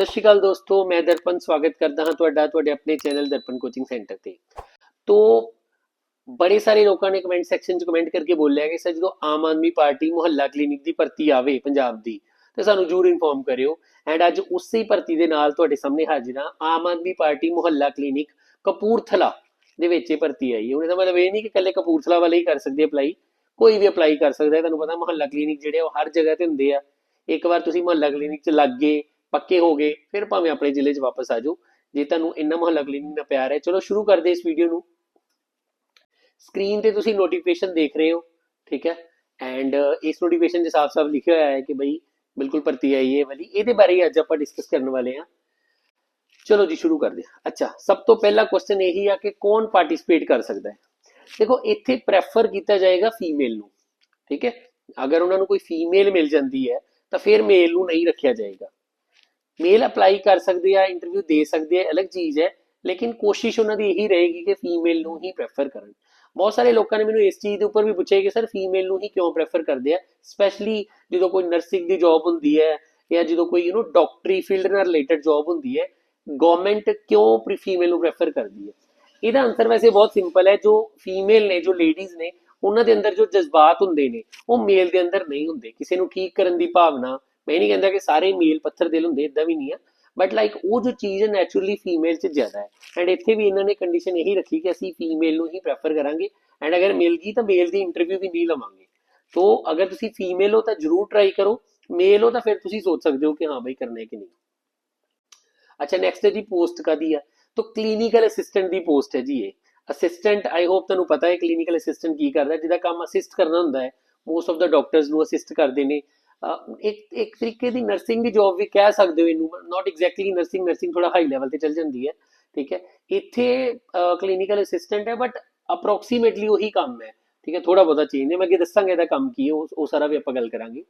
ਸਤਿ ਸ਼੍ਰੀ ਅਕਾਲ ਦੋਸਤੋ, ਮੈਂ ਦਰਪਨ ਸਵਾਗਤ ਕਰਦਾ ਹਾਂ ਤੁਹਾਡਾ, ਤੁਹਾਡੇ ਆਪਣੇ ਚੈਨਲ ਦਰਪਨ ਕੋਚਿੰਗ ਸੈਂਟਰ ਤੇ। ਤੋ, ਬੜੇ ਸਾਰੇ ਲੋਕਾਂ ਨੇ ਕਮੈਂਟ ਸੈਕਸ਼ਨ 'ਚ ਕਮੈਂਟ ਕਰਕੇ ਬੋਲਿਆ ਕਿ ਸਰ ਜਦੋਂ ਆਮ ਆਦਮੀ ਪਾਰਟੀ ਮੁਹੱਲਾ ਕਲੀਨਿਕ ਦੀ ਭਰਤੀ ਆਵੇ ਪੰਜਾਬ ਦੀ, ਤੇ ਸਾਨੂੰ ਜਰੂਰ ਇਨਫੋਰਮ ਕਰਿਓ। ਐਂਡ ਅੱਜ ਉਸੇ ਭਰਤੀ ਦੇ ਨਾਲ ਤੁਹਾਡੇ ਸਾਹਮਣੇ ਹਾਜ਼ਰ ਹਾਂ, ਆਮ ਆਦਮੀ ਪਾਰਟੀ ਮੁਹੱਲਾ ਕਲੀਨਿਕ ਕਪੂਰਥਲਾ ਦੇ ਵਿੱਚ ਇਹ ਭਰਤੀ ਆਈ ਹੈ। ਉਹਨੇ ਦਾ ਮਤਲਬ ਇਹ ਨਹੀਂ ਕਿ ਇਕੱਲੇ ਕਪੂਰਥਲਾ ਵਾਲੇ ਹੀ ਕਰ ਸਕਦੇ ਅਪਲਾਈ ਕੋਈ ਵੀ ਅਪਲਾਈ ਕਰ ਸਕਦਾ ਹੈ। ਤੁਹਾਨੂੰ ਪਤਾ ਮੁਹੱਲਾ ਕਲੀਨਿਕ ਜਿਹੜੇ ਆ, ਉਹ ਹਰ ਜਗ੍ਹਾ ਤੇ ਹੁੰਦੇ ਆ। ਇੱਕ ਵਾਰ ਤੁਸੀਂ ਮੁਹੱਲਾ ਕਲੀਨਿਕ 'ਚ ਲੱਗ ਗਏ ਪੱਕੇ ਹੋ ਗਏ, ਫਿਰ ਭਾਵੇਂ ਆਪਣੇ ਜ਼ਿਲ੍ਹੇ 'ਚ ਵਾਪਸ ਆ ਜਾਓ। ਜੇ ਤੁਹਾਨੂੰ ਇੰਨਾ ਮੁਹੱਲਾ ਕਲੀਨਿਕ ਨਾਲ ਪਿਆਰ ਹੈ, ਚਲੋ ਸ਼ੁਰੂ ਕਰਦੇ ਇਸ ਵੀਡੀਓ ਨੂੰ। ਸਕਰੀਨ ਤੇ ਤੁਸੀਂ ਨੋਟੀਫਿਕੇਸ਼ਨ ਦੇਖ ਰਹੇ ਹੋ, ਠੀਕ ਹੈ? ਐਂਡ ਇਸ ਨੋਟੀਫਿਕੇਸ਼ਨ 'ਚ ਸਾਫ਼-ਸਾਫ਼ ਲਿਖਿਆ ਹੋਇਆ ਹੈ ਕਿ ਬਈ ਬਿਲਕੁਲ ਭਰਤੀ ਆਈ ਹੈ ਵਾਲੀ। ਇਹਦੇ ਬਾਰੇ ਅੱਜ ਆਪਾਂ ਡਿਸਕਸ ਕਰਨ ਵਾਲੇ ਹਾਂ। ਚਲੋ ਜੀ, ਸ਼ੁਰੂ ਕਰਦੇ ਹਾਂ। ਅੱਛਾ, ਸਭ ਤੋਂ ਪਹਿਲਾ ਕੁਐਸਚਨ ਇਹੀ ਆ ਕਿ ਕੌਣ ਪਾਰਟਿਸਿਪੇਟ ਕਰ ਸਕਦਾ ਹੈ? ਦੇਖੋ, ਇੱਥੇ ਪ੍ਰੈਫਰ ਕੀਤਾ ਜਾਏਗਾ ਫੀਮੇਲ ਨੂੰ, ਠੀਕ ਹੈ? ਅਗਰ ਉਹਨਾਂ ਨੂੰ ਕੋਈ ਫੀਮੇਲ ਮਿਲ ਜਾਂਦੀ ਹੈ, ਤਾਂ ਫਿਰ ਮੇਲ ਨੂੰ ਨਹੀਂ ਰੱਖਿਆ ਜਾਏਗਾ। ਮੇਲ ਅਪਲਾਈ ਕਰ ਸਕਦੇ ਆ ਇੰਟਰਵਿਊ ਦੇ ਸਕਦੇ ਆ ਅਲੱਗ ਚੀਜ਼ ਹੈ। ਲੇਕਿਨ ਕੋਸ਼ਿਸ਼ ਉਹਨਾਂ ਦੀ ਇਹੀ ਰਹੇਗੀ ਕਿ ਫੀਮੇਲ ਨੂੰ ਹੀ ਪ੍ਰੈਫਰ ਕਰਨ। ਬਹੁਤ ਸਾਰੇ ਲੋਕਾਂ ਨੇ ਮੈਨੂੰ ਇਸ ਚੀਜ਼ ਦੇ ਉੱਪਰ ਵੀ ਪੁੱਛਿਆ ਕਿ ਸਰ ਫੀਮੇਲ ਨੂੰ ਹੀ ਕਿਉਂ ਪ੍ਰੈਫਰ ਕਰਦੇ ਆ? ਸਪੈਸ਼ਲੀ ਜਦੋਂ ਕੋਈ ਨਰਸਿੰਗ ਦੀ ਜੌਬ ਹੁੰਦੀ ਹੈ ਜਾਂ ਜਦੋਂ ਕੋਈ ਯੂ نو ਡਾਕਟਰੀ ਫੀਲਡ ਨਾਲ ਰਿਲੇਟਡ ਜੌਬ ਹੁੰਦੀ ਹੈ ਗਵਰਨਮੈਂਟ ਕਿਉਂ ਪ੍ਰੀ ਫੀਮੇਲ ਨੂੰ ਪ੍ਰੈਫਰ ਕਰਦੀ ਹੈ? ਇਹਦਾ ਆਨਸਰ ਵੈਸੇ ਬਹੁਤ ਸਿੰਪਲ ਹੈ। ਜੋ ਫੀਮੇਲ ਨੇ, ਜੋ ਲੇਡੀਜ਼ ਨੇ, ਉਹਨਾਂ ਦੇ ਅੰਦਰ ਜੋ ਜਜ਼ਬਾਤ ਹੁੰਦੇ ਨੇ, ਉਹ ਮੇਲ ਦੇ ਅੰਦਰ ਨਹੀਂ ਹੁੰਦੇ। ਕਿਸੇ ਨੂੰ ਠੀਕ ਕਰਨ ਦੀ ਭਾਵਨਾ ਮੈਂ ਨਹੀਂ ਕਹਿੰਦਾ ਕਿ ਸਾਰੇ ਮੇਲ ਪੱਥਰ ਦਿਲ ਹੁੰਦੇ ਇਦਾਂ ਵੀ ਨਹੀਂ ਆ। ਬਟ ਲਾਈਕ ਉਹ ਜੋ ਚੀਜ਼ ਹੈ ਨੈਚੁਰਲੀ ਫੀਮੇਲ 'ਚ ਜ਼ਿਆਦਾ ਹੈ। ਐਂਡ ਇੱਥੇ ਵੀ ਇਹਨਾਂ ਨੇ ਕੰਡੀਸ਼ਨ ਇਹੀ ਰੱਖੀ ਕਿ ਅਸੀਂ ਫੀਮੇਲ ਨੂੰ ਹੀ ਪ੍ਰੈਫਰ ਕਰਾਂਗੇ। ਐਂਡ ਅਗਰ ਮੇਲ ਗਈ ਤਾਂ ਮੇਲ ਦੀ ਇੰਟਰਵਿਊ ਵੀ ਨਹੀਂ ਲਵਾਂਗੇ। ਸੋ ਅਗਰ ਤੁਸੀਂ ਫੀਮੇਲ ਹੋ ਤਾਂ ਜਰੂਰ ਟਰਾਈ ਕਰੋ। ਮੇਲ ਹੋ ਤਾਂ ਫਿਰ ਤੁਸੀਂ ਸੋਚ ਸਕਦੇ ਹੋ ਕਿ ਹਾਂ ਬਈ ਕਰਨਾ ਹੈ ਕਿ ਨਹੀਂ। ਅੱਛਾ ਨੈਕਸਟ ਹੈ ਜੀ ਪੋਸਟ ਕਾਦੀ ਆ? ਤਾਂ ਕਲੀਨਿਕਲ ਅਸਿਸਟੈਂਟ ਦੀ ਪੋਸਟ ਹੈ ਜੀ ਇਹ। ਅਸਿਸਟੈਂਟ ਆਈ ਹੋਪ ਤੁਹਾਨੂੰ ਪਤਾ ਹੈ ਕਲੀਨਿਕਲ ਅਸਿਸਟੈਂਟ ਕੀ ਕਰਦਾ ਹੈ। ਜਿਹਦਾ ਕੰਮ ਅਸਿਸਟ ਕਰਨਾ ਹੁੰਦਾ ਹੈ। ਮੋਸਟ ਆਫ ਦਾ ਡਾਕਟਰਸ ਨੂੰ ਅਸਿਸਟ ਕਰਦੇ ਨੇ। ਅਹ ਇੱਕ ਇੱਕ ਤਰੀਕੇ ਦੀ ਨਰਸਿੰਗ ਦੀ ਜੌਬ ਵੀ ਕਹਿ ਸਕਦੇ ਹੋ ਇਹਨੂੰ ਨਾਟ ਐਗਜ਼ੈਕਟਲੀ ਨਰਸਿੰਗ ਨਰਸਿੰਗ ਥੋੜਾ ਹਾਈ ਲੈਵਲ ਤੇ ਚੱਲ ਜਾਂਦੀ ਹੈ, ਠੀਕ ਹੈ? ਇੱਥੇ ਕਲੀਨਿਕਲ ਅਸਿਸਟੈਂਟ ਹੈ ਬਟ ਅਪਰੋਕਸੀਮੇਟਲੀ ਉਹੀ ਕੰਮ ਹੈ, ਠੀਕ ਹੈ? ਥੋੜਾ ਬਹੁਤਾ ਚੇਂਜ ਹੈ। ਮੈਂ ਅੱਗੇ ਦੱਸਾਂਗਾ ਇਹਦਾ ਕੰਮ ਕੀ ਹੈ, ਉਹ ਸਾਰਾ ਵੀ ਆਪਾਂ ਗੱਲ ਕਰਾਂਗੇ।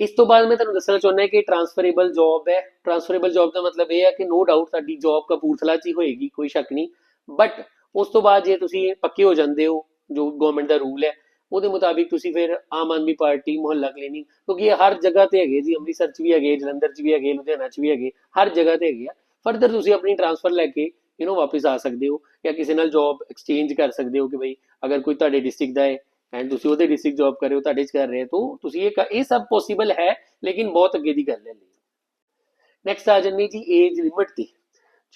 ਇਸ ਤੋਂ ਬਾਅਦ ਮੈਂ ਤੁਹਾਨੂੰ ਦੱਸਣਾ ਚਾਹੁੰਦਾ ਹਾਂ ਕਿ ਟਰਾਂਸਫਰੇਬਲ ਜੌਬ ਹੈ। ਟਰਾਂਸਫਰੇਬਲ ਜੌਬ ਦਾ ਮਤਲਬ ਇਹ ਹੈ ਕਿ ਨੋ ਡਾਊਟ ਸਾਡੀ ਜੌਬ ਕਪੂਰਥਲਾ 'ਚ ਹੀ ਹੋਏਗੀ, ਕੋਈ ਸ਼ੱਕ ਨਹੀਂ। ਬਟ ਉਸ ਤੋਂ ਬਾਅਦ ਜੇ ਤੁਸੀਂ ਪੱਕੇ ਹੋ ਜਾਂਦੇ ਹੋ, ਜੋ ਗਵਰਨਮੈਂਟ ਦਾ ਰੂਲ ਹੈ ਉਹਦੇ ਮੁਤਾਬਿਕ ਤੁਸੀਂ ਫਿਰ ਆਮ ਆਦਮੀ ਪਾਰਟੀ, ਮੁਹੱਲਾ ਕਲੀਨਿਕ ਕਿਉਂਕਿ ਇਹ ਹਰ ਜਗ੍ਹਾ ਤੇ ਹੈਗੇ ਜੀ, ਅੰਮ੍ਰਿਤਸਰ 'ਚ ਵੀ ਹੈਗੇ, ਜਲੰਧਰ 'ਚ ਵੀ ਹੈਗੇ, ਲੁਧਿਆਣਾ 'ਚ ਵੀ ਹੈਗੇ, ਹਰ ਜਗ੍ਹਾ ਤੇ ਹੈਗੇ ਆ। ਫਰਦਰ ਤੁਸੀਂ ਆਪਣੀ ਟ੍ਰਾਂਸਫਰ ਲੈ ਕੇ ਯੂ نو ਵਾਪਸ ਆ ਸਕਦੇ ਹੋ ਜਾਂ ਕਿਸੇ ਨਾਲ ਜੌਬ ਐਕਸਚੇਂਜ ਕਰ ਸਕਦੇ ਹੋ ਕਿ ਬਈ ਅਗਰ ਕੋਈ ਤੁਹਾਡੇ ਡਿਸਟ੍ਰਿਕਟ ਦਾ ਹੈ ਐਂਡ ਤੁਸੀਂ ਉਹਦੇ ਡਿਸਟ੍ਰਿਕਟ ਜੌਬ ਕਰ ਰਹੇ ਹੋ, ਤੁਹਾਡੇ 'ਚ ਕਰ ਰਹੇ ਹੋ, ਤਾਂ ਤੁਸੀਂ ਇਹ ਇਹ ਸਭ ਪੋਸੀਬਲ ਹੈ, ਲੇਕਿਨ ਬਹੁਤ ਅੱਗੇ ਦੀ ਗੱਲ ਹੈ ਨੈਕਸਟ ਆ ਜਾਂਦੀ ਜੀ ਏਜ ਲਿਮਿਟ ਦੀ।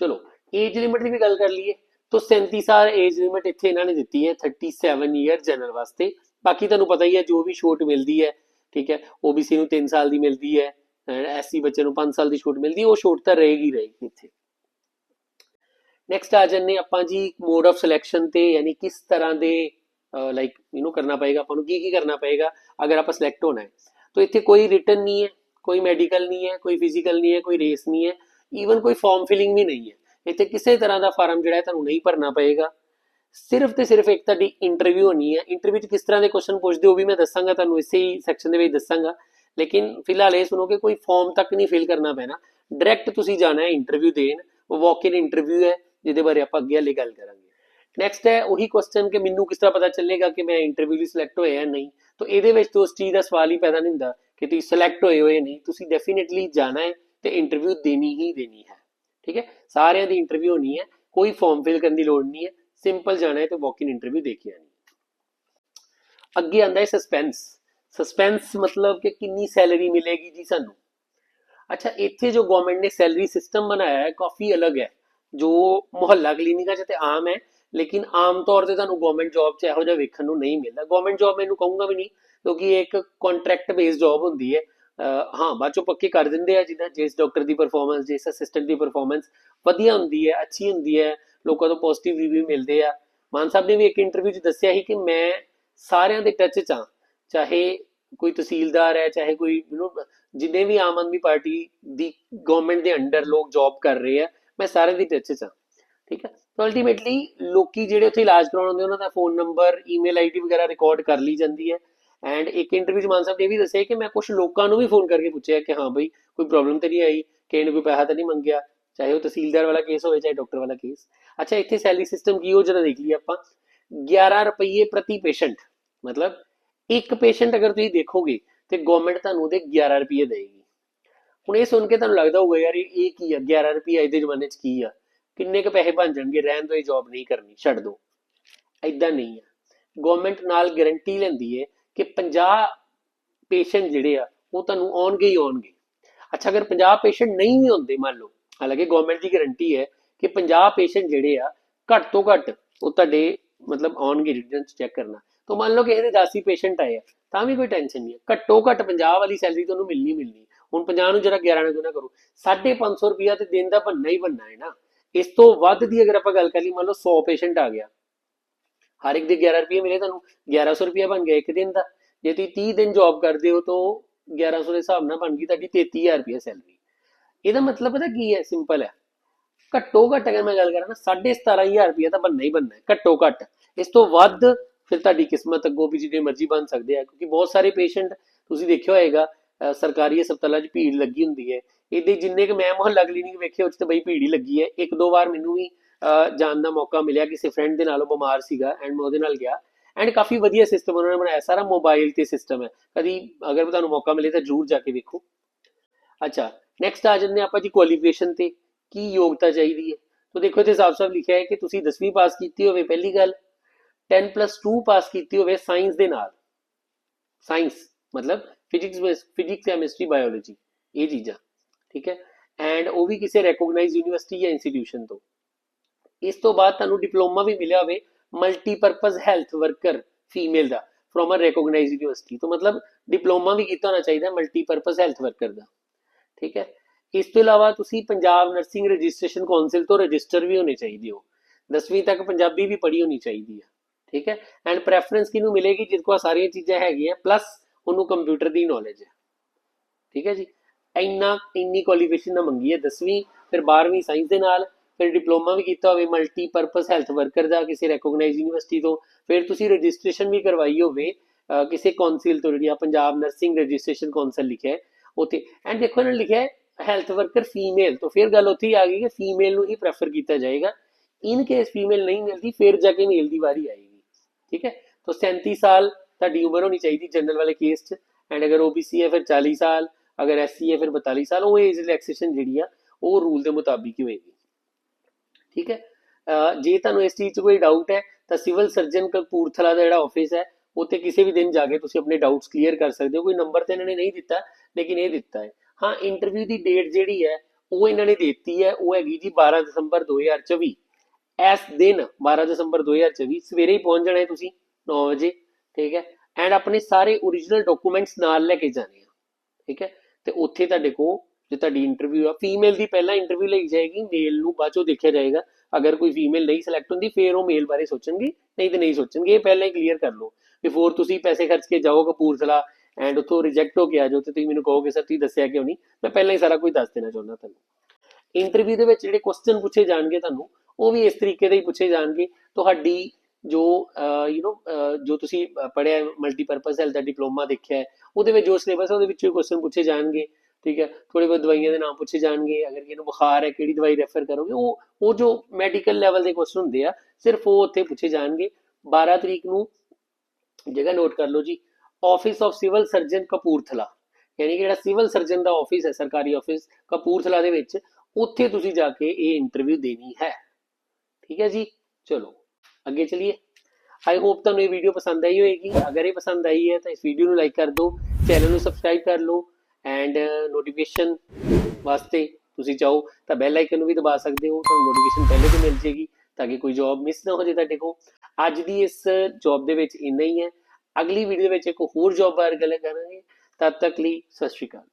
ਚਲੋ ਏਜ ਲਿਮਿਟ ਦੀ ਵੀ ਗੱਲ ਕਰ ਲਈਏ। ਤਾਂ 37 ਸਾਲ ਏਜ ਲਿਮਿਟ ਇੱਥੇ ਇਹਨਾਂ ਨੇ ਦਿੱਤੀ ਹੈ 37 ਈਅਰ ਜਨਰਲ ਵਾਸਤੇ। ਬਾਕੀ ਤੁਹਾਨੂੰ ਪਤਾ ਹੀ ਹੈ, ਜੋ ਵੀ ਛੋਟ ਮਿਲਦੀ ਹੈ, ਠੀਕ ਹੈ OBC ਨੂੰ 3 ਸਾਲ ਦੀ ਮਿਲਦੀ ਹੈ ਐਸਸੀ ਬੱਚੇ ਨੂੰ 5 ਸਾਲ ਦੀ ਛੋਟ ਮਿਲਦੀ ਹੈ ਉਹ ਛੋਟ ਤਾਂ ਰਹੇਗੀ ਰਹੇਗੀ ਇੱਥੇ। ਨੈਕਸਟ ਆ ਜੰਨੇ ਆਪਾਂ ਜੀ ਮੋਡ ਆਫ ਸਿਲੈਕਸ਼ਨ ਤੇ, ਯਾਨੀ ਕਿਸ ਤਰ੍ਹਾਂ ਦੇ ਲਾਈਕ ਯੂ نو ਕਰਨਾ ਪਏਗਾ, ਆਪਾਂ ਨੂੰ ਕੀ ਕੀ ਕਰਨਾ ਪਏਗਾ, ਅਗਰ ਆਪਾਂ ਸਿਲੈਕਟ ਹੋਣਾ ਹੈ। ਤਾਂ ਇੱਥੇ ਕੋਈ ਰਿਟਨ ਨਹੀਂ ਹੈ, ਕੋਈ ਮੈਡੀਕਲ ਨਹੀਂ ਹੈ, ਕੋਈ ਫਿਜ਼ੀਕਲ ਨਹੀਂ ਹੈ, ਕੋਈ ਰੇਸ ਨਹੀਂ ਹੈ ਈਵਨ ਕੋਈ ਫਾਰਮ ਫਿਲਿੰਗ ਵੀ ਨਹੀਂ ਹੈ। ਇੱਥੇ ਕਿਸੇ ਤਰ੍ਹਾਂ ਦਾ ਫਾਰਮ ਜਿਹੜਾ ਤੁਹਾਨੂੰ ਨਹੀਂ ਭਰਨਾ ਪਏਗਾ। ਸਿਰਫ ਤੇ ਸਿਰਫ ਇੱਕ ਤੁਹਾਡੀ ਇੰਟਰਵਿਊ ਹੋਣੀ ਹੈ। ਇੰਟਰਵਿਊ 'ਚ ਕਿਸ ਤਰ੍ਹਾਂ ਦੇ ਕੁਐਸਚਨ ਪੁੱਛਦੇ ਹੋ ਉਹ ਵੀ ਮੈਂ ਦੱਸਾਂਗਾ, ਤੁਹਾਨੂੰ ਇਸੇ ਹੀ ਸੈਕਸ਼ਨ ਦੇ ਵਿੱਚ ਦੱਸਾਂਗਾ। ਲੇਕਿਨ ਫਿਲਹਾਲ ਇਹ ਸੁਣੋ ਕਿ ਕੋਈ ਫਾਰਮ ਤੱਕ ਨਹੀਂ ਫਿਲ ਕਰਨਾ ਪੈਣਾ। ਡਾਇਰੈਕਟ ਤੁਸੀਂ ਜਾਣਾ ਹੈ ਇੰਟਰਵਿਊ ਦੇਣ। ਉਹ ਵਾਕ ਇਨ ਇੰਟਰਵਿਊ ਹੈ, ਜਿਹਦੇ ਬਾਰੇ ਆਪਾਂ ਅੱਗੇ ਵਾਲੀ ਗੱਲ ਕਰਾਂਗੇ। ਨੈਕਸਟ ਹੈ, ਉਹੀ ਕੁਐਸਚਨ ਕਿ ਮੈਨੂੰ ਕਿਸ ਤਰ੍ਹਾਂ ਪਤਾ ਚੱਲੇਗਾ ਕਿ ਮੈਂ ਇੰਟਰਵਿਊ ਲਈ ਸਿਲੈਕਟ ਹੋਇਆ ਨਹੀਂ। ਤਾਂ ਇਹਦੇ ਵਿੱਚ ਤਾਂ ਉਸ ਚੀਜ਼ ਦਾ ਸਵਾਲ ਹੀ ਪੈਦਾ ਨਹੀਂ ਹੁੰਦਾ ਕਿ ਤੁਸੀਂ ਸਿਲੈਕਟ ਹੋਏ ਹੋਏ ਨਹੀਂ। ਤੁਸੀਂ ਡੈਫੀਨਿਟਲੀ ਜਾਣਾ ਹੈ ਤੇ ਇੰਟਰਵਿਊ ਦੇਣੀ ਹੀ ਦੇਣੀ ਹੈ। ਠੀਕ ਹੈ? ਸਾਰਿਆਂ ਦੀ ਇੰਟਰਵਿਊ ਹੋਣੀ ਹੈ, ਕੋਈ ਫਾਰਮ ਫਿਲ ਕਰਨ ਦੀ ਲੋੜ ਨਹੀਂ ਹੈ ਸਿੰਪਲ ਜਾਣਾ ਹੈ ਤੇ ਵਾਕ ਇਨ ਇੰਟਰਵਿਊ ਦੇ ਕੇ ਆਣੀ ਅੱਗੇ ਆਂਦਾ ਹੈ ਸਸਪੈਂਸ ਸਸਪੈਂਸ ਮਤਲਬ ਕਿ ਕਿੰਨੀ ਸੈਲਰੀ ਮਿਲੇਗੀ ਜੀ ਸਾਨੂੰ? ਅੱਛਾ, ਇੱਥੇ ਜੋ ਗਵਰਨਮੈਂਟ ਨੇ ਸੈਲਰੀ ਸਿਸਟਮ ਬਣਾਇਆ ਹੈ, ਕਾਫੀ ਅਲੱਗ ਹੈ। ਜੋ ਮੁਹੱਲਾ ਕਲੀਨਿਕਾਂ 'ਚ ਤੇ ਆਮ ਹੈ, ਲੇਕਿਨ ਆਮ ਤੌਰ ਤੇ ਤੁਹਾਨੂੰ ਗਵਰਨਮੈਂਟ ਜੌਬ 'ਚ ਇਹੋ ਜਿਹਾ ਵੇਖਣ ਨੂੰ ਨਹੀਂ ਮਿਲਦਾ। ਗਵਰਨਮੈਂਟ ਜੌਬ ਮੈਨੂੰ ਕਹੂੰਗਾ ਵੀ ਨਹੀਂ, ਕਿਉਂਕਿ ਇਹ ਇੱਕ ਕੰਟਰੈਕਟ ਬੇਸਡ ਜੌਬ ਹੁੰਦੀ ਹੈ। ਹਾਂ, ਬਾਅਦ ਚੋਂ ਪੱਕੇ ਕਰ ਦਿੰਦੇ ਆ ਜਿੱਦਾਂ ਜਿਸ ਡਾਕਟਰ ਦੀ ਪਰਫਾਰਮੈਂਸ ਜਿਸ ਅਸਿਸਟੈਂਟ ਦੀ ਪਰਫਾਰਮੈਂਸ ਵਧੀਆ ਹੁੰਦੀ ਹੈ, ਅੱਛੀ ਹੁੰਦੀ ਹੈ, ਲੋਕਾਂ ਤੋਂ ਪੋਜ਼ਿਟਿਵ ਰਿਵਿਊ ਮਿਲਦੇ ਆ। ਮਾਨ ਸਾਹਿਬ ਨੇ ਵੀ ਇੱਕ ਇੰਟਰਵਿਊ 'ਚ ਦੱਸਿਆ ਸੀ ਕਿ ਮੈਂ ਸਾਰਿਆਂ ਦੇ ਟੱਚ 'ਚ ਹਾਂ, ਚਾਹੇ ਕੋਈ ਤਹਿਸੀਲਦਾਰ ਹੈ, ਚਾਹੇ ਕੋਈ ਯੂ ਜਿੰਨੇ ਵੀ ਆਮ ਆਦਮੀ ਪਾਰਟੀ ਦੀ ਗਵਰਨਮੈਂਟ ਦੇ ਅੰਡਰ ਲੋਕ ਜੌਬ ਕਰ ਰਹੇ ਆ, ਮੈਂ ਸਾਰਿਆਂ ਦੀ ਟੱਚ 'ਚ ਹਾਂ, ਠੀਕ ਹੈ? ਤਾਂ ਅਲਟੀਮੇਟਲੀ ਲੋਕੀ ਜਿਹੜੇ ਉੱਥੇ ਇਲਾਜ ਕਰਾਉਣ ਆਉਂਦੇ ਉਹਨਾਂ ਦਾ ਫੋਨ ਨੰਬਰ ਈਮੇਲ ਆਈਡੀ ਵਗੈਰਾ ਰਿਕਾਰਡ ਕਰ ਲਈ ਜਾਂਦੀ ਹੈ। ਐਂਡ ਇੱਕ ਇੰਟਰਵਿਊ 'ਚ ਮਾਨ ਸਾਹਿਬ ਨੇ ਇਹ ਵੀ ਦੱਸਿਆ ਕਿ ਮੈਂ ਕੁਝ ਲੋਕਾਂ ਨੂੰ ਵੀ ਫੋਨ ਕਰਕੇ ਪੁੱਛਿਆ ਕਿ ਹਾਂ ਬਈ, ਕੋਈ ਪ੍ਰੋਬਲਮ ਤੇ ਨਹੀਂ ਆਈ? ਕਿਸੇ ਨੇ ਕੋਈ ਪੈਸਾ ਤਾਂ ਨਹੀਂ ਮੰਗਿਆ? ਚਾਹੇ ਉਹ ਤਹਿਸੀਲਦਾਰ ਵਾਲਾ ਕੇਸ ਹੋਵੇ, ਚਾਹੇ ਡਾਕਟਰ ਵਾਲਾ ਕੇਸ ਅੱਛਾ, ਇੱਥੇ ਸੈਲਰੀ ਸਿਸਟਮ ਕੀ ਹੋ ਜਰਾ ਦੇਖ ਲਈਏ ਆਪਾਂ। 11 ਰੁਪਏ ਪ੍ਰਤੀ ਪੇਸ਼ੈਂਟ ਮਤਲਬ ਇੱਕ ਪੇਸ਼ੈਂਟ ਅਗਰ ਤੁਸੀਂ ਦੇਖੋਗੇ, ਤੇ ਗਵਰਨਮੈਂਟ ਤੁਹਾਨੂੰ ਉਹਦੇ 11 ਰੁਪਏ ਦੇਗੀ ਹੁਣ ਇਹ ਸੁਣ ਕੇ ਤੁਹਾਨੂੰ ਲੱਗਦਾ ਹੋਊਗਾ ਯਾਰ, ਇਹ ਕੀ ਆ? 11 ਰੁਪਏ ਅੱਜ ਦੇ ਜ਼ਮਾਨੇ 'ਚ ਕੀ ਆ? ਕਿੰਨੇ ਕੁ ਪੈਸੇ ਬਣ ਜਾਣਗੇ? ਰਹਿਣ ਤੋਂ ਇਹ ਜੌਬ ਨਹੀਂ ਕਰਨੀ, ਛੱਡ ਦੋ। ਐਦਾਂ ਨਹੀਂ ਆ। ਗਵਰਨਮੈਂਟ ਨਾਲ ਗਾਰੰਟੀ ਲੈਂਦੀ ਹੈ ਕਿ 50 ਪੇਸ਼ੈਂਟ ਜਿਹੜੇ ਆ, ਉਹ ਤੁਹਾਨੂੰ ਆਉਣਗੇ ਹੀ ਆਉਣਗੇ। ਅੱਛਾ, ਅਗਰ 50 ਪੇਸ਼ੈਂਟ ਨਹੀਂ ਵੀ ਹੁੰਦੇ, ਮੰਨ ਲਓ, ਹਾਲਾਂਕਿ ਗਵਰਨਮੈਂਟ ਦੀ ਗਾਰੰਟੀ ਹੈ ਕਿ 50 ਪੇਸ਼ੈਂਟ ਜਿਹੜੇ ਆ, ਘੱਟ ਤੋਂ ਘੱਟ ਉਹ ਤੁਹਾਡੇ ਮਤਲਬ ਆਉਣਗੇ ਰੈਜ਼ੀਡੈਂਸ ਚੈੱਕ ਕਰਨਾ। ਤਾਂ ਮੰਨ ਲਓ ਕਿ ਇਹਦੇ 10 ਪੇਸ਼ੈਂਟ ਆਏ ਆ, ਤਾਂ ਵੀ ਕੋਈ ਟੈਨਸ਼ਨ ਨਹੀਂ ਹੈ। ਘੱਟੋ ਘੱਟ 50 ਵਾਲੀ ਸੈਲਰੀ ਤੁਹਾਨੂੰ ਮਿਲਣੀ ਮਿਲਣੀ ਹੁਣ 50 ਨੂੰ ਜਰਾ 11 ਨਾਲ ਗੁਣਾ ਕਰੋ 550 ਰੁਪਿਆ ਤੇ ਦਿਨ ਦਾ ਬੰਨਾ ਹੀ ਬੰਨਾ ਹੈ ਨਾ। ਇਸ ਤੋਂ ਵੱਧ ਦੀ ਅਗਰ ਆਪਾਂ ਗੱਲ ਕਰ ਲਈ, ਮੰਨ ਲਓ 100 ਪੇਸ਼ੈਂਟ ਆ ਗਿਆ। ਹਰ ਇੱਕ ਦੇ 11 ਰੁਪਏ ਮਿਲੇ ਤੁਹਾਨੂੰ 1100 ਰੁਪਿਆ ਬਣ ਗਿਆ ਇੱਕ ਦਿਨ ਦਾ। ਜੇ ਤੁਸੀਂ 30 ਦਿਨ ਜੌਬ ਕਰਦੇ ਹੋ ਤਾਂ 1100 ਦੇ ਹਿਸਾਬ ਨਾਲ ਬਣ ਗਈ ਤੁਹਾਡੀ 33000 ਰੁਪਏ ਸੈਲਰੀ ਇਹਦਾ ਮਤਲਬ ਪਤਾ ਕੀ ਹੈ? ਸਿੰਪਲ ਹੈ। ਘੱਟੋ ਘੱਟ ਅਗਰ ਮੈਂ ਗੱਲ ਕਰਾਂ ਨਾ 17500 ਰੁਪਏ ਤਾਂ ਬੰਨਾ ਹੀ ਬਣਨਾ ਹੈ, ਘੱਟੋ ਘੱਟ। ਇਸ ਤੋਂ ਵੱਧ ਫਿਰ ਤੁਹਾਡੀ ਕਿਸਮਤ ਅੱਗੋਂ ਵੀ ਜਿੰਨੇ ਮਰਜ਼ੀ ਬਣ ਸਕਦੇ ਆ, ਕਿਉਂਕਿ ਬਹੁਤ ਸਾਰੇ ਪੇਸ਼ੈਂਟ ਤੁਸੀਂ ਦੇਖਿਆ ਹੋਏਗਾ ਸਰਕਾਰੀ ਹਸਪਤਾਲਾਂ 'ਚ ਭੀੜ ਲੱਗੀ ਹੁੰਦੀ ਹੈ। ਇਹਦੇ ਜਿੰਨੇ ਕਿ ਮੈਂ ਮੁਹੱਲਾ ਕਲੀਨਿਕ ਵੇਖੇ ਉੱਥੇ ਤਾਂ ਬਈ ਭੀੜ ਹੀ ਲੱਗੀ ਹੈ। ਇੱਕ ਦੋ ਵਾਰ ਮੈਨੂੰ ਵੀ ਜਾਣ ਦਾ ਮੌਕਾ ਮਿਲਿਆ, ਕਿਸੇ ਫਰੈਂਡ ਦੇ ਨਾਲ ਉਹ ਬਿਮਾਰ ਸੀਗਾ ਐਂਡ ਮੈਂ ਉਹਦੇ ਨਾਲ ਗਿਆ ਐਂਡ ਕਾਫੀ ਵਧੀਆ ਸਿਸਟਮ ਉਹਨਾਂ ਨੇ ਬਣਾਇਆ, ਸਾਰਾ ਮੋਬਾਈਲ ਤੇ ਸਿਸਟਮ ਹੈ। ਕਦੀ ਅਗਰ ਤੁਹਾਨੂੰ ਮੌਕਾ ਮਿਲੇ ਤਾਂ ਜ਼ਰੂਰ ਜਾ ਕੇ ਵੇਖੋ। ਅੱਛਾ ਨੈਕਸਟ ਆ ਜਾਂਦੇ ਹਾਂ ਆਪਾਂ ਜੀ ਕੁਆਲੀਫਿਕੇਸ਼ਨ ਤੇ, ਕੀ ਯੋਗਤਾ ਚਾਹੀਦੀ ਹੈ? ਤਾਂ ਦੇਖੋ ਇੱਥੇ ਸਾਫ਼-ਸਾਫ਼ ਲਿਖਿਆ ਹੈ ਕਿ ਤੁਸੀਂ 10ਵੀਂ ਪਾਸ ਕੀਤੀ ਹੋਵੇ, ਪਹਿਲੀ ਗੱਲ 10 2 ਪਾਸ ਕੀਤੀ ਹੋਵੇ ਸਾਇੰਸ ਦੇ ਨਾਲ। ਸਾਇੰਸ ਮਤਲਬ ਫਿਜ਼ਿਕਸ ਫਿਜ਼ਿਕਸ ਕੈਮਿਸਟਰੀ ਬਾਇਓਲੋਜੀ ਇਹ ਚੀਜ਼ਾਂ, ਠੀਕ ਹੈ? ਐਂਡ ਉਹ ਵੀ ਕਿਸੇ ਰੈਕੋਗਨਾਈਜ਼ਡ ਯੂਨੀਵਰਸਿਟੀ ਜਾਂ ਇੰਸਟੀਟਿਊਸ਼ਨ ਤੋਂ। ਇਸ ਤੋਂ ਬਾਅਦ ਤੁਹਾਨੂੰ ਡਿਪਲੋਮਾ ਵੀ ਮਿਲਿਆ ਹੋਵੇ ਮਲਟੀਪਰਪਸ ਹੈਲਥ ਵਰਕਰ ਫੀਮੇਲ ਦਾ ਫਰੋਮ ਅ ਰੈਕੋਗਨਾਈਜ਼ਡ ਯੂਨੀਵਰਸਿਟੀ ਤੋਂ ਮਤਲਬ ਡਿਪਲੋਮਾ ਵੀ ਕੀਤਾ ਹੋਣਾ ਚਾਹੀਦਾ ਮਲਟੀਪਰਪਸ ਹੈਲਥ ਵਰਕਰ ਦਾ, ਠੀਕ ਹੈ? ਇਸ ਤੋਂ ਇਲਾਵਾ ਤੁਸੀਂ ਪੰਜਾਬ ਨਰਸਿੰਗ ਰਜਿਸਟ੍ਰੇਸ਼ਨ ਕਾਉਂਸਲ ਤੋਂ ਰਜਿਸਟਰ ਵੀ ਹੋਣੇ ਚਾਹੀਦੇ ਹੋ 10ਵੀਂ ਤੱਕ ਪੰਜਾਬੀ ਵੀ ਪੜ੍ਹੀ ਹੋਣੀ ਚਾਹੀਦੀ ਹੈ, ਠੀਕ ਹੈ? ਐਂਡ ਪ੍ਰੈਫਰੈਂਸ ਕਿਹਨੂੰ ਮਿਲੇਗੀ ਜਿਹਦੇ ਕੋਲ ਸਾਰੀਆਂ ਚੀਜ਼ਾਂ ਹੈਗੀਆਂ ਪਲੱਸ ਉਹਨੂੰ ਕੰਪਿਊਟਰ ਦੀ ਨੌਲੇਜ ਹੈ, ਠੀਕ ਹੈ ਜੀ? ਇੰਨਾ, ਇੰਨੀ ਕੁਆਲੀਫਿਕੇਸ਼ਨ ਨਾ ਮੰਗੀ ਹੈ 10ਵੀਂ ਫਿਰ 12ਵੀਂ ਸਾਇੰਸ ਦੇ ਨਾਲ ਫਿਰ ਡਿਪਲੋਮਾ ਵੀ ਕੀਤਾ ਹੋਵੇ ਮਲਟੀਪਰਪਸ ਹੈਲਥ ਵਰਕਰ ਦਾ ਕਿਸੇ ਰੈਕੋਗਨਾਈਜ਼ਡ ਯੂਨੀਵਰਸਿਟੀ ਤੋਂ ਫਿਰ ਤੁਸੀਂ ਰਜਿਸਟ੍ਰੇਸ਼ਨ ਵੀ ਕਰਵਾਈ ਹੋਵੇ ਕਿਸੇ ਕੌਂਸਲ ਤੋਂ ਜਿਹੜੀ ਆ ਪੰਜਾਬ ਨਰਸਿੰਗ ਰਜਿਸਟ੍ਰੇਸ਼ਨ ਕੌਂਸਲ ਲਿਖਿਆ ਹੈ ਉੱਥੇ। ਐਂਡ ਦੇਖੋ ਇਹਨਾਂ ਲਿਖਿਆ ਹੈ ਹੈਲਥ ਵਰਕਰ ਫੀਮੇਲ ਤੋਂ ਫਿਰ ਗੱਲ ਉੱਥੇ ਆ ਗਈ ਕਿ ਫੀਮੇਲ ਨੂੰ ਹੀ ਪ੍ਰੈਫਰ ਕੀਤਾ ਜਾਏਗਾ। ਇਨ ਕੇਸ ਫੀਮੇਲ ਨਹੀਂ ਮਿਲਦੀ ਫਿਰ ਜਾ ਕੇ ਮੇਲ ਦੀ ਵਾਰੀ ਆਏਗੀ। ਠੀਕ ਹੈ? ਤਾਂ 37 ਸਾਲ ਤੁਹਾਡੀ ਉਮਰ ਹੋਣੀ ਚਾਹੀਦੀ ਜਨਰਲ ਵਾਲੇ ਕੇਸ 'ਚ। ਐਂਡ ਅਗਰ OBC ਹੈ ਫਿਰ 40 ਸਾਲ। ਅਗਰ SC ਹੈ ਫਿਰ 42 ਸਾਲ। ਉਹ ਏਜ ਰਿਲੈਕਸੇਸ਼ਨ ਜਿਹੜੀ ਆ ਉਹ ਰੂਲ ਦੇ ਮੁਤਾਬਿਕ ਹੀ ਹੋਏਗੀ। ਠੀਕ ਹੈ? ਅਹ ਜੇ ਤੁਹਾਨੂੰ ਇਸ ਚੀਜ਼ 'ਚ ਕੋਈ ਡਾਊਟ ਹੈ, ਤਾਂ ਸਿਵਲ ਸਰਜਨ ਕਪੂਰਥਲਾ ਦਾ ਜਿਹੜਾ ਆਫਿਸ ਹੈ, ਉੱਥੇ ਕਿਸੇ ਵੀ ਦਿਨ ਜਾ ਕੇ ਤੁਸੀਂ ਆਪਣੇ ਡਾਊਟਸ ਕਲੀਅਰ ਕਰ ਸਕਦੇ ਹੋ। ਕੋਈ ਨੰਬਰ ਤੇ ਇਹਨਾਂ ਨੇ ਨਹੀਂ ਦਿੱਤਾ, ਲੇਕਿਨ ਇਹ ਦਿੱਤਾ ਹੈ। ਹਾਂ ਇੰਟਰਵਿਊ ਦੀ ਡੇਟ ਜਿਹੜੀ ਹੈ, ਉਹ ਇਹਨਾਂ ਨੇ ਦਿੱਤੀ ਹੈ, ਉਹ ਹੈਗੀ ਜੀ 12 ਦਸੰਬਰ 2024 ਇਸ ਦਿਨ 12 ਦਸੰਬਰ 2024 ਸਵੇਰੇ ਹੀ ਪਹੁੰਚ ਜਾਣਾ ਹੈ ਤੁਸੀਂ 9 ਵਜੇ, ਠੀਕ ਹੈ? ਐਂਡ ਆਪਣੇ ਸਾਰੇ origignal ਡਾਕੂਮੈਂਟਸ ਨਾਲ ਲੈ ਕੇ ਜਾਣੇ ਆ, ਠੀਕ ਹੈ? ਤੇ ਉੱਥੇ ਤੁਹਾਡੇ ਕੋਲ ਜੇ ਤੁਹਾਡੀ ਇੰਟਰਵਿਊ ਆ ਫੀਮੇਲ ਦੀ ਪਹਿਲਾਂ ਇੰਟਰਵਿਊ ਲਈ ਜਾਏਗੀ ਮੇਲ ਨੂੰ ਬਾਅਦ ਦੇਖਿਆ ਜਾਏਗਾ। ਅਗਰ ਕੋਈ ਫੀਮੇਲ ਨਹੀਂ ਸਿਲੈਕਟ ਹੁੰਦੀ, ਫਿਰ ਉਹ ਮੇਲ ਬਾਰੇ ਸੋਚਣਗੇ, ਨਹੀਂ ਤੇ ਨਹੀਂ ਸੋਚਣਗੇ, ਇਹ ਪਹਿਲਾਂ ਹੀ ਕਲੀਅਰ ਕਰ ਲਓ। ਬਿਫੋਰ ਤੁਸੀਂ ਪੈਸੇ ਖਰਚ ਕੇ ਜਾਓ ਕਪੂਰਥਲਾ ਐਂਡ ਉੱਥੋਂ ਰਿਜੈਕਟ ਹੋ ਕੇ ਆ ਜਾਓ ਤੇ ਤੁਸੀਂ ਮੈਨੂੰ ਕਹੋਗੇ, ਸਰ, ਤੁਸੀਂ ਦੱਸਿਆ ਕਿਉਂ ਨਹੀਂ? ਮੈਂ ਪਹਿਲਾਂ ਹੀ ਸਾਰਾ ਕੁਝ ਦੱਸ ਦੇਣਾ ਚਾਹੁੰਦਾ ਤੁਹਾਨੂੰ। ਇੰਟਰਵਿਊ ਦੇ ਵਿੱਚ ਜਿਹੜੇ ਕੁਐਸਚਨ ਪੁੱਛੇ ਜਾਣਗੇ ਤੁਹਾਨੂੰ, ਉਹ ਵੀ ਇਸ ਤਰੀਕੇ ਦੇ ਹੀ ਪੁੱਛੇ ਜਾਣਗੇ। ਤੁਹਾਡੀ ਜੋ ਯੂ نو ਜੋ ਤੁਸੀਂ ਪੜਿਆ ਮਲਟੀਪਰਪਸ ਹੈਲਥ ਦਾ ਡਿਪਲੋਮਾ ਦੇਖਿਆ ਉਹਦੇ ਵਿੱਚ ਜੋ ਸਿਲੇਬਸ ਹੈ ਉਹਦੇ ਵਿੱਚ ਕੁਐਸਚਨ ਪੁੱਛੇ ਜਾਣਗੇ। ਠੀਕ ਹੈ ਥੋੜੇ ਬਹੁਤ ਦਵਾਈਆਂ ਦੇ ਨਾਮ ਪੁੱਛੇ ਜਾਣਗੇ, ਅਗਰ ਕਿਹਨੂੰ ਬੁਖਾਰ ਹੈ, ਕਿਹੜੀ ਦਵਾਈ ਰੈਫਰ ਕਰੋਗੇ, ਉਹ ਉਹ ਜੋ ਮੈਡੀਕਲ ਲੈਵਲ ਦੇ ਕੁਐਸਚਨ ਹੁੰਦੇ ਆ, ਸਿਰਫ ਉਹ ਉੱਥੇ ਪੁੱਛੇ ਜਾਣਗੇ। 12 ਤਰੀਕ ਨੂੰ ਜਗ੍ਹਾ ਨੋਟ ਕਰ ਲਓ ਜੀ office of civil surgeon Kapurthala. ਯਾਨੀ ਕਿ ਜਿਹੜਾ ਸਿਵਲ ਸਰਜਨ ਦਾ ਆਫਿਸ ਹੈ, ਸਰਕਾਰੀ ਆਫਿਸ ਕਪੂਰਥਲਾ ਦੇ ਵਿੱਚ, ਉੱਥੇ ਤੁਸੀਂ ਜਾ ਕੇ ਇਹ ਇੰਟਰਵਿਊ ਦੇਣੀ ਹੈ। ਠੀਕ ਹੈ ਜੀ? ਚਲੋ, ਅੱਗੇ ਚਲਿਏ। ਆਈ ਹੋਪ ਤੁਹਾਨੂੰ ਇਹ ਵੀਡੀਓ ਪਸੰਦ ਆਈ ਹੋਵੇਗੀ ਅਗਰ ਇਹ ਪਸੰਦ ਆਈ ਹੈ ਤਾਂ ਇਸ ਵੀਡੀਓ ਨੂੰ ਲਾਈਕ ਕਰ ਦਿਓ ਚੈਨਲ ਨੂੰ ਸਬਸਕ੍ਰਾਈਬ ਕਰ ਲਓ ਐਂਡ ਨੋਟੀਫਿਕੇਸ਼ਨ uh, ਵਾਸਤੇ ਤੁਸੀਂ ਚਾਹੋ ਤਾਂ ਬੈਲ ਆਈਕਨ ਨੂੰ ਵੀ ਦਬਾ ਸਕਦੇ ਹੋ, ਤੁਹਾਨੂੰ ਨੋਟੀਫਿਕੇਸ਼ਨ ਪਹਿਲੇ ਤੋਂ ਮਿਲ ਜੇਗੀ ਤਾਂ ਕਿ ਕੋਈ ਜੌਬ ਮਿਸ ਨਾ ਹੋ ਜੇ ਤੁਹਾਡੇ ਕੋਲ। ਅੱਜ ਦੀ ਇਸ ਜੌਬ ਦੇ ਵਿੱਚ ਇੰਨਾ ਹੀ ਹੈ। ਅਗਲੀ ਵੀਡੀਓ ਵਿੱਚ ਇੱਕ ਹੋਰ ਜੌਬ ਬਾਰੇ ਗੱਲ ਕਰਾਂਗੇ। ਤਦ ਤੱਕ ਲਈ ਸਤਿ ਸ਼੍ਰੀ ਅਕਾਲ।